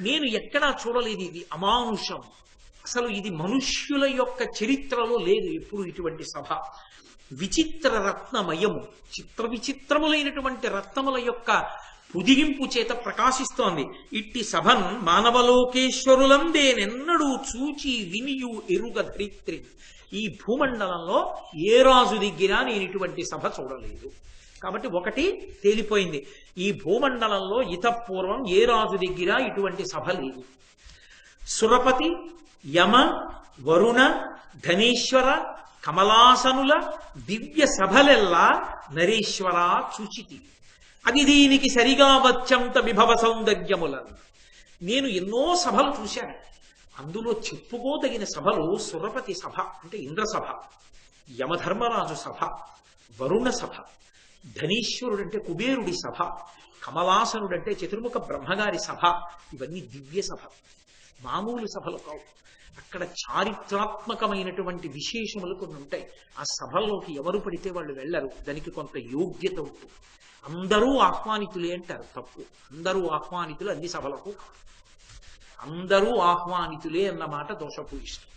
నేను ఎక్కడా చూడలేదు ఇది అమానుషం. అసలు ఇది మనుష్యుల యొక్క చరిత్రలో లేదు ఎప్పుడు ఇటువంటి సభ. విచిత్ర రత్నమయము చిత్ర విచిత్రములైనటువంటి రత్నముల యొక్క పుదిగింపు చేత ప్రకాశిస్తోంది. ఇట్టి సభన్ మానవలోకేశ్వరులందేనెన్నడూ చూచి వినియు ఎరుగ ధరిత్రి. ఈ భూమండలంలో ఏ రాజు దగ్గర నేను ఇటువంటి సభ చూడలేదు. కాబట్టి ఒకటి తేలిపోయింది. ఈ భూమండలంలో ఇతపూర్వం ఏ రాజు దగ్గర ఇటువంటి సభ లేదు. సురపతి యమ వరుణ ధనేశ్వర కమలాసనుల దివ్య సభలెల్లా నరేశ్వర చూచితి అది దీనికి సరిగా వచ్చంత విభవ సౌందర్యములను. నేను ఎన్నో సభలు చూశాను. అందులో చెప్పుకోదగిన సభలు సురపతి సభ అంటే ఇంద్ర సభ యమధర్మరాజు సభ వరుణ సభ. ధనీశ్వరుడు అంటే కుబేరుడి సభ కమలాసనుడు అంటే చతుర్ముఖ బ్రహ్మగారి సభ ఇవన్నీ దివ్య సభ. మామూలు సభలు కావు. అక్కడ చారిత్రాత్మకమైనటువంటి విశేషములు కొన్ని ఉంటాయి. ఆ సభల్లోకి ఎవరు పడితే వాళ్ళు వెళ్ళరు. దానికి కొంత యోగ్యత ఉంటుంది. అందరూ ఆహ్వానితులే అంటారు. తప్పు. అందరూ ఆహ్వానితులు అన్ని సభలకు అందరూ ఆహ్వానితులే అన్నమాట దోషపు దోషపూయిష్టం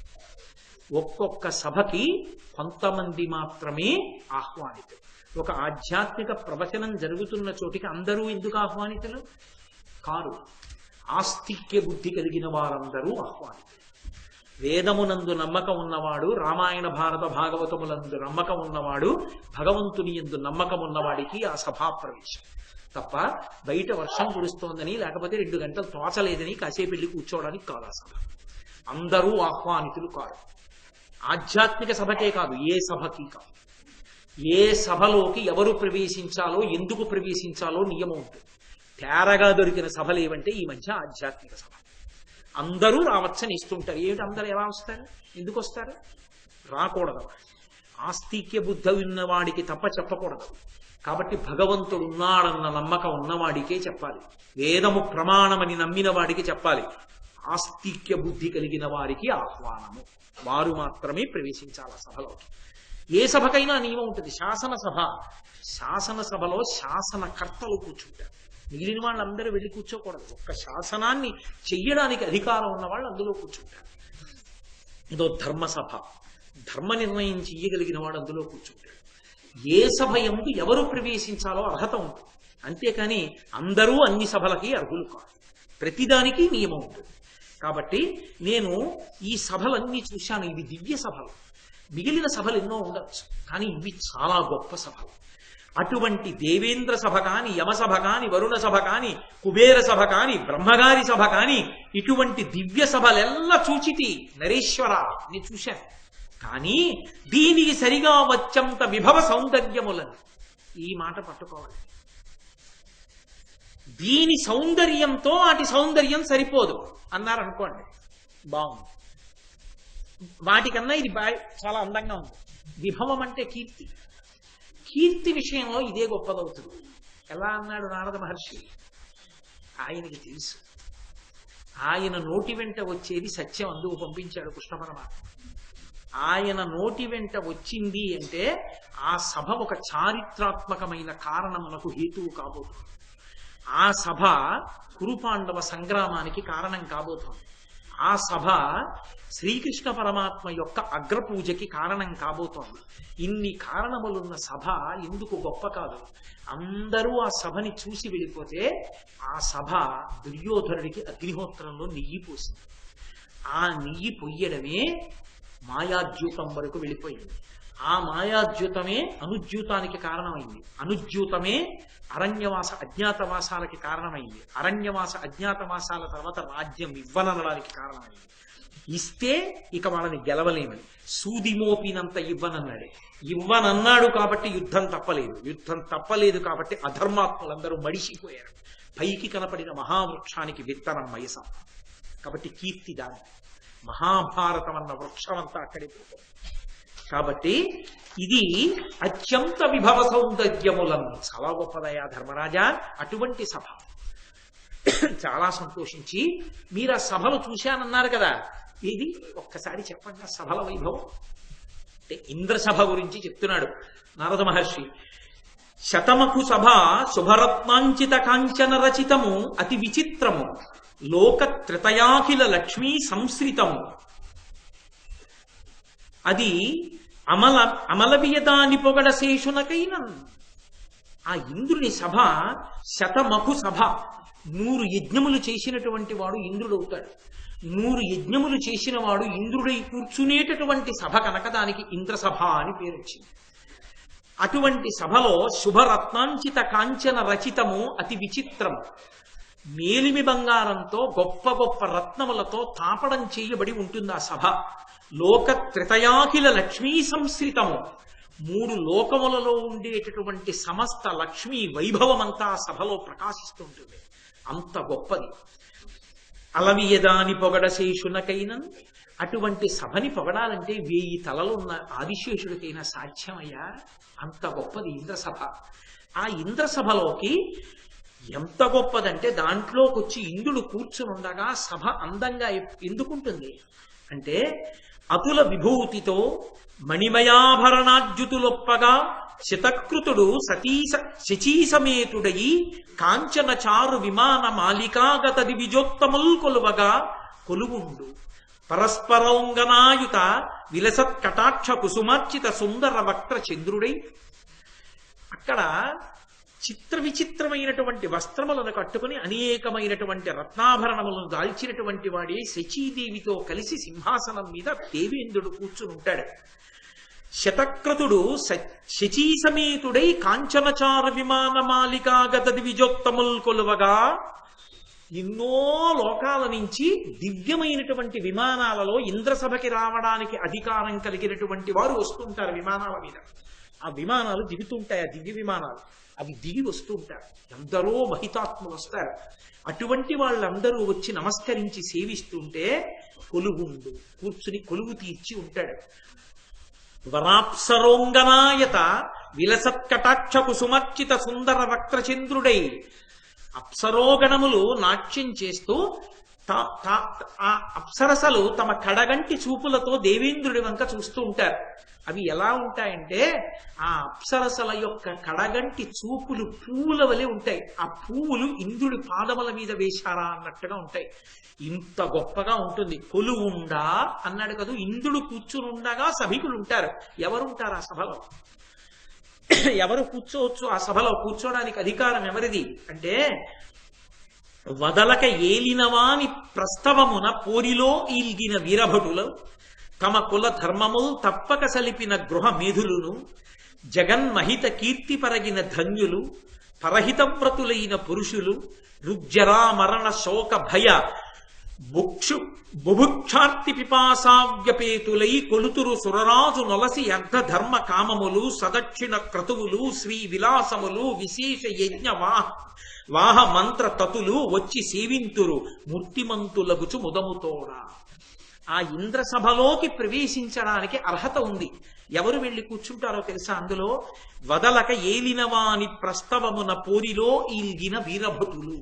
ఒక్కొక్క సభకి కొంతమంది మాత్రమే ఆహ్వానితులు. ఒక ఆధ్యాత్మిక ప్రవచనం జరుగుతున్న చోటికి అందరూ ఎందుకు ఆహ్వానితులు? కారు. ఆస్తిక్య బుద్ధి కలిగిన వారందరూ ఆహ్వానితులు. వేదమునందు నమ్మకం ఉన్నవాడు రామాయణ భారత భాగవతములందు నమ్మకం ఉన్నవాడు భగవంతుని ఎందు నమ్మకం ఉన్నవాడికి ఆ సభా ప్రవేశం. తప్ప బయట వర్షం కురుస్తోందని లేకపోతే రెండు గంటలు తోచలేదని కాసేపు వెళ్ళి కూర్చోవడానికి కాదు ఆ సభ. అందరూ ఆహ్వానితులు కాదు ఆధ్యాత్మిక సభకే కాదు ఏ సభకి కాదు. ఏ సభలోకి ఎవరు ప్రవేశించాలో ఎందుకు ప్రవేశించాలో నియమం ఉంటుంది. తేరగా దొరికిన సభలు ఏవంటే ఈ మధ్య ఆధ్యాత్మిక సభ. అందరూ రావచ్చని ఇస్తుంటారు. ఏమిటి అందరూ ఎలా వస్తారు? ఎందుకు వస్తారు? రాకూడదు. ఆస్తిక్య బుద్ధి ఉన్నవాడికి తప్ప చెప్పకూడదు. కాబట్టి భగవంతుడు ఉన్నాడన్న నమ్మకం ఉన్నవాడికే చెప్పాలి. వేదము ప్రమాణమని నమ్మిన వాడికి చెప్పాలి. ఆస్తిక్య బుద్ధి కలిగిన వారికి ఆహ్వానము. వారు మాత్రమే ప్రవేశించాలి సభలోకి. ఏ సభకైనా నియమం ఉంటుంది. శాసనసభ శాసనసభలో శాసనకర్తలు కూర్చుంటారు. మిగిలిన వాళ్ళందరూ వెళ్ళి కూర్చోకూడదు. ఒక్క శాసనాన్ని చెయ్యడానికి అధికారం ఉన్న వాళ్ళు అందులో కూర్చుంటారు. ఇదో ధర్మసభ. ధర్మ నిర్ణయం చెయ్యగలిగిన వాడు అందులో కూర్చుంటాడు ఏ సభ ఎందు ఎవరు ప్రవేశించాలో అర్హత ఉంటుంది. అంతేకాని అందరూ అన్ని సభలకి అర్హులు కాదు ప్రతిదానికి నియమం ఉంటుంది. కాబట్టి నేను ఈ సభలన్నీ చూశాను. ఇవి దివ్య సభలు. మిగిలిన సభలు ఎన్నో ఉండవచ్చు కానీ ఇవి చాలా గొప్ప సభలు. అటువంటి దేవేంద్ర సభ కాని యమసభ కాని వరుణ సభ కాని కుబేర సభ కాని బ్రహ్మగారి సభ కాని ఇటువంటి దివ్య సభలెల్లా చూచితి నరేశ్వర ని చూశాను. కానీ దీనికి సరిగా వచ్చంత విభవ సౌందర్యములను ఈ మాట పట్టుకోవాలి. దీని సౌందర్యంతో వాటి సౌందర్యం సరిపోదు. అన్నారు అనుకోండి బాగుంది. వాటికన్నా ఇది చాలా అందంగా ఉంది. విభవం అంటే కీర్తి. కీర్తి విషయంలో ఇదే గొప్పదవుతుంది. ఎలా అన్నాడు నారద మహర్షి? ఆయనకి తెలుసు. ఆయన నోటి వెంట వచ్చేది సత్యం అందుకు పంపించాడు కృష్ణ పరమాత్మ. ఆయన నోటి వెంట వచ్చింది అంటే ఆ సభ ఒక చారిత్రాత్మకమైన కారణమునకు హేతువు కాబోతుంది. ఆ సభ కురుపాండవ సంగ్రామానికి కారణం కాబోతోంది. ఆ సభ శ్రీకృష్ణ పరమాత్మ యొక్క అగ్రపూజకి కారణం కాబోతోంది. ఇన్ని కారణములున్న సభ ఎందుకు గొప్ప కాదు? అందరూ ఆ సభని చూసి వెళ్ళిపోతే ఆ సభ దుర్యోధనుడికి అగ్నిహోత్రంలో నెయ్యి పోసింది. ఆ నెయ్యి పొయ్యడమే మాయాద్యూతం వరకు వెళ్ళిపోయింది. ఆ మాయాద్యూతమే అనుద్యూతానికి కారణమైంది. అనుద్యూతమే అరణ్యవాస అజ్ఞాతవాసాలకి కారణమైంది. అరణ్యవాస అజ్ఞాతవాసాల తర్వాత రాజ్యం ఇవ్వననడానికి కారణమైంది. ఇస్తే ఇక వాళ్ళని గెలవలేమని. సూదిమోపినంత ఇవ్వనన్నాడే. ఇవ్వనన్నాడు కాబట్టి యుద్ధం తప్పలేదు. యుద్ధం తప్పలేదు కాబట్టి అధర్మాత్ములందరూ మడిసిపోయారు. పైకి కనపడిన మహావృక్షానికి విత్తనం మయసం కాబట్టి కీర్తి దాని మహాభారతం అన్న వృక్షం అంతా అక్కడే పోతుంది. కాబట్టి ఇది అత్యంత విభవ సౌందర్యములను. చాలా గొప్పదయా ధర్మరాజా అటువంటి సభ. చాలా సంతోషించి మీరు ఆ సభలు చూశానన్నారు కదా. ఇది ఒక్కసారి చెప్పండి ఆ సభల వైభవం. అంటే ఇంద్రసభ గురించి చెప్తున్నాడు నారద మహర్షి. శతమకు సభ శుభరత్నాంచిత కాంచన రచితము అతి విచిత్రము. లోక త్రితయాఖిల లక్ష్మీ సంశ్రితము అది అమల అమలవియదాని పొగడ శేషునకైన. ఆ ఇంద్రుని సభ శతమఖు సభ నూరు యజ్ఞములు చేసినటువంటి వాడు ఇంద్రుడు అవుతాడు నూరు యజ్ఞములు చేసిన వాడు ఇంద్రుడై కూర్చునేటటువంటి సభ కనుక దానికి ఇంద్రసభ అని పేరు వచ్చింది అటువంటి సభలో శుభరత్నాంచిత కాంచన రచితము అతి విచిత్రము. మేలిమి బంగారంతో గొప్ప గొప్ప రత్నములతో తాపడం చేయబడి ఉంటుంది ఆ సభ. లోక త్రితయాఖిల లక్ష్మీ సంశ్రితము మూడు లోకములలో ఉండేటటువంటి సమస్త లక్ష్మీ వైభవమంతా సభలో ప్రకాశిస్తుంటుంది. అంత గొప్పది. అలవియదాని పొగడశేషునకైనను అటువంటి సభని పొగడాలంటే వేయి తలలున్న ఆదిశేషుడికైనా సాధ్యమయ్యా? అంత గొప్పది ఇంద్రసభ. ఆ ఇంద్రసభలోకి ఎంత గొప్పదంటే దాంట్లోకి వచ్చి ఇంద్రుడు కూర్చుని ఉండగా సభ అందంగా ఎందుకుంటుంది? అంటే అతుల విభూతితో మణిమయాభరణాద్యుతులొప్పగా శతకృతుడు సతీస శచీసమేతుడయి కాంచనచారు విమాన మాలికాగత దివిజోత్తముల్ కొలువగా కొలువుండు. పరస్పరౌంగనాయుత విలసత్ కటాక్ష కుసుమార్చిత సుందర వక్ర చంద్రుడై అక్కడ చిత్ర విచిత్రమైనటువంటి వస్త్రములను కట్టుకుని అనేకమైనటువంటి రత్నాభరణములను దాల్చినటువంటి వాడే శచీదేవితో కలిసి సింహాసనం మీద దేవేంద్రుడు కూర్చుని ఉంటాడు శతక్రతుడు శచీ శచీసమేతుడై కాంచనచార విమాన మాలికాగత విజోత్తముల్ కొలువగా ఎన్నో లోకాల నుంచి దివ్యమైనటువంటి విమానాలలో ఇంద్రసభకి రావడానికి అధికారం కలిగినటువంటి వారు వస్తుంటారు విమానాల మీద. ఆ విమానాలు దిగుతుంటాయి ఆ దివ్య విమానాలు. అవి దిగి వస్తుంటారు ఎందరో మహితాత్ములు వస్తారు. అటువంటి వాళ్ళందరూ వచ్చి నమస్కరించి సేవిస్తుంటే కొలువుండు. కూర్చుని కొలువు తీర్చి ఉంటాడు. వరాప్సరోంగనాయత విలసత్కటాక్ష కుసుమర్చిత సుందర వక్రచంద్రుడై అప్సరోగణములు నాట్యం చేస్తూ ఆ అప్సరసలు తమ కడగంటి చూపులతో దేవేంద్రుడి వంక చూస్తూ ఉంటారు. అవి ఎలా ఉంటాయంటే ఆ అప్సరసల యొక్క కడగంటి చూపులు పువ్వుల వలె ఉంటాయి. ఆ పువ్వులు ఇంద్రుడి పాదముల మీద వేశారా అన్నట్టుగా ఉంటాయి. ఇంత గొప్పగా ఉంటుంది. కొలువుండా అన్నాడు కదా ఇంద్రుడు కూర్చుని ఉండగా సభికులు ఉంటారు ఎవరుంటారు ఆ సభలో? ఎవరు కూర్చోవచ్చు ఆ సభలో? కూర్చోడానికి అధికారం ఎవరిది? అంటే వదలక ఏలినవాని ప్రస్తవమున పోరిలో ఈల్గిన వీరభటులు తమ కుల ధర్మము తప్పక సలిపిన గృహ మేధులును జగన్మహిత కీర్తి పరగిన ధన్యులు పరహితవ్రతులైన పురుషులు రుగ్జరా మరణ శోక భయ బుక్షు బుభుక్షార్తి పిపాసావ్యపేతులై కొలుతురు సురరాజు నొలసి అర్ధ ధర్మ కామములు సదక్షిణ క్రతువులు శ్రీ విలాసములు విశేష యజ్ఞ వాహ వాహ మంత్ర తతులు వచ్చి సేవింతురు మూర్తిమంతులగుచు ముదముతోడా. ఆ ఇంద్ర సభలోకి ప్రవేశించడానికి అర్హత ఉంది. ఎవరు వెళ్ళి కూర్చుంటారో తెలుసా అందులో? వదలక ఏలినవాని ప్రస్తవమున పోరిలో ఈల్గిన వీరభటులు.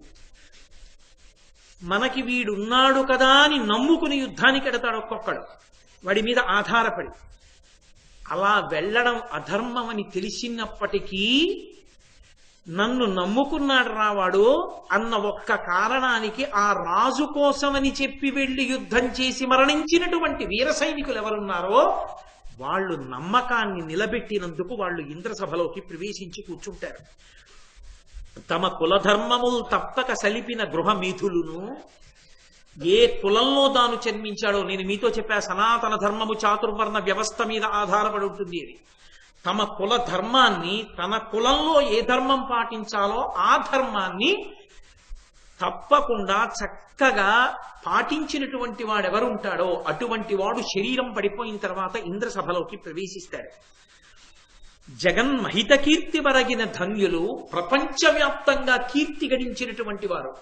మనకి వీడున్నాడు కదా అని నమ్ముకుని యుద్ధానికి ఎడతాడు ఒక్కొక్కడు. వాడి మీద ఆధారపడి. అలా వెళ్ళడం అధర్మం అని తెలిసినప్పటికీ నన్ను నమ్ముకున్నాడు రావాడు అన్న ఒక్క కారణానికి ఆ రాజు కోసమని చెప్పి వెళ్ళి యుద్ధం చేసి మరణించినటువంటి వీర సైనికులు ఎవరున్నారో వాళ్ళు నమ్మకాన్ని నిలబెట్టినందుకు వాళ్ళు ఇంద్రసభలోకి ప్రవేశించి కూర్చుంటారు. తమ కులధర్మములు తప్పక సలిపిన గృహమీథులును ఏ కులంలో తాను జన్మించాడో నేను మీతో చెప్పా సనాతన ధర్మము చాతుర్వర్ణ వ్యవస్థ మీద ఆధారపడి ఉంటుంది. అని తమ కుల ధర్మాన్ని తన కులంలో ఏ ధర్మం పాటించాలో ఆ ధర్మాన్ని తప్పకుండా చక్కగా పాటించినటువంటి వాడు ఎవరు ఉంటాడో అటువంటి వాడు శరీరం పడిపోయిన తర్వాత ఇంద్రసభలోకి ప్రవేశిస్తాడు. జగన్మహిత కీర్తి వరగిన ధన్యులు ప్రపంచవ్యాప్తంగా కీర్తి గడించినటువంటి వారు.